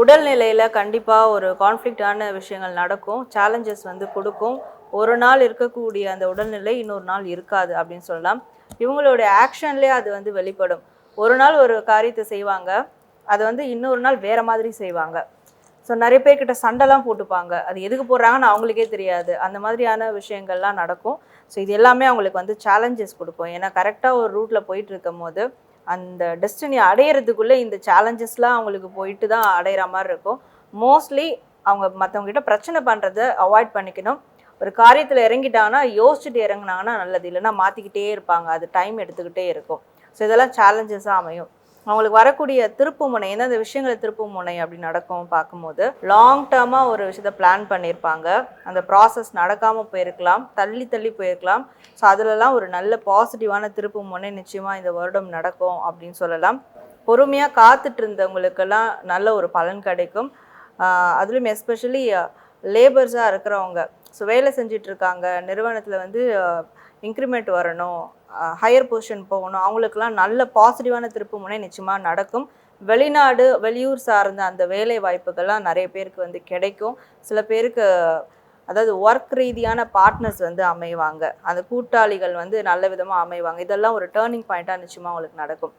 உடல்நிலையில் கண்டிப்பாக ஒரு கான்ஃப்ளிக்டான விஷயங்கள் நடக்கும். சேலஞ்சஸ் வந்து கொடுக்கும். ஒரு நாள் இருக்கக்கூடிய அந்த உடல்நிலை இன்னொரு நாள் இருக்காது அப்படின்னு சொல்லலாம். இவங்களுடைய ஆக்ஷன்லேயே அது வந்து வெளிப்படும். ஒரு நாள் ஒரு காரியத்தை செய்வாங்க. அது வந்து இன்னொரு நாள் வேற மாதிரி செய்வாங்க. ஸோ நிறைய பேர்கிட்ட சண்டைலாம் போட்டுப்பாங்க. அது எதுக்கு போடுறாங்கன்னு அவங்களுக்கே தெரியாது. அந்த மாதிரியான விஷயங்கள்லாம் நடக்கும். ஸோ இது எல்லாமே அவங்களுக்கு வந்து சேலஞ்சஸ் கொடுக்கும். ஏன்னா கரெக்டாக ஒரு ரூட்டில் போயிட்டு இருக்கும் போது அந்த டெஸ்டினி அடையிறதுக்குள்ளே இந்த சேலஞ்சஸ்லாம் அவங்களுக்கு போயிட்டு தான் அடையிற மாதிரி இருக்கும். மோஸ்ட்லி அவங்க மற்றவங்க கிட்ட பிரச்சனை பண்ணுறத அவாய்ட் பண்ணிக்கணும். ஒரு காரியத்தில் இறங்கிட்டாங்கன்னா யோசிச்சுட்டு இறங்குனாங்கன்னா நல்லது. இல்லைன்னா மாற்றிக்கிட்டே இருப்பாங்க. அது டைம் எடுத்துக்கிட்டே இருக்கும். ஸோ இதெல்லாம் சேலஞ்சஸாக அமையும். அவங்களுக்கு வரக்கூடிய திருப்பு முனை எந்தெந்த விஷயங்களை திருப்பு முனை அப்படி நடக்கும் பார்க்கும்போது லாங் டேர்மாக ஒரு விஷயத்த பிளான் பண்ணியிருப்பாங்க. அந்த ப்ராசஸ் நடக்காமல் போயிருக்கலாம் தள்ளி தள்ளி போயிருக்கலாம். ஸோ அதிலலாம் ஒரு நல்ல பாசிட்டிவான திருப்பு முனை நிச்சயமாக இந்த வருடம் நடக்கும் அப்படின்னு சொல்லலாம். பொறுமையாக காத்துட்டு இருந்தவங்களுக்கெல்லாம் நல்ல ஒரு பலன் கிடைக்கும். அதுலேயும் எஸ்பெஷலி லேபர்ஸாக இருக்கிறவங்க ஸோ வேலை செஞ்சுட்டு இருக்காங்க நிறுவனத்தில் வந்து இன்க்ரிமெண்ட் வரணும் ஹையர் பொசிஷன் போகணும் அவங்களுக்கெல்லாம் நல்ல பாசிட்டிவான திருப்பு முனை நிச்சயமாக நடக்கும். வெளிநாடு வெளியூர் சார்ந்த அந்த வேலை வாய்ப்புகள்லாம் நிறைய பேருக்கு வந்து கிடைக்கும். சில பேருக்கு அதாவது ஒர்க் ரீதியான பார்ட்னர்ஸ் வந்து அமைவாங்க. அந்த கூட்டாளிகள் வந்து நல்ல விதமாக அமைவாங்க. இதெல்லாம் ஒரு டேர்னிங் பாயிண்ட்டாக நிச்சயமாக அவங்களுக்கு நடக்கும்.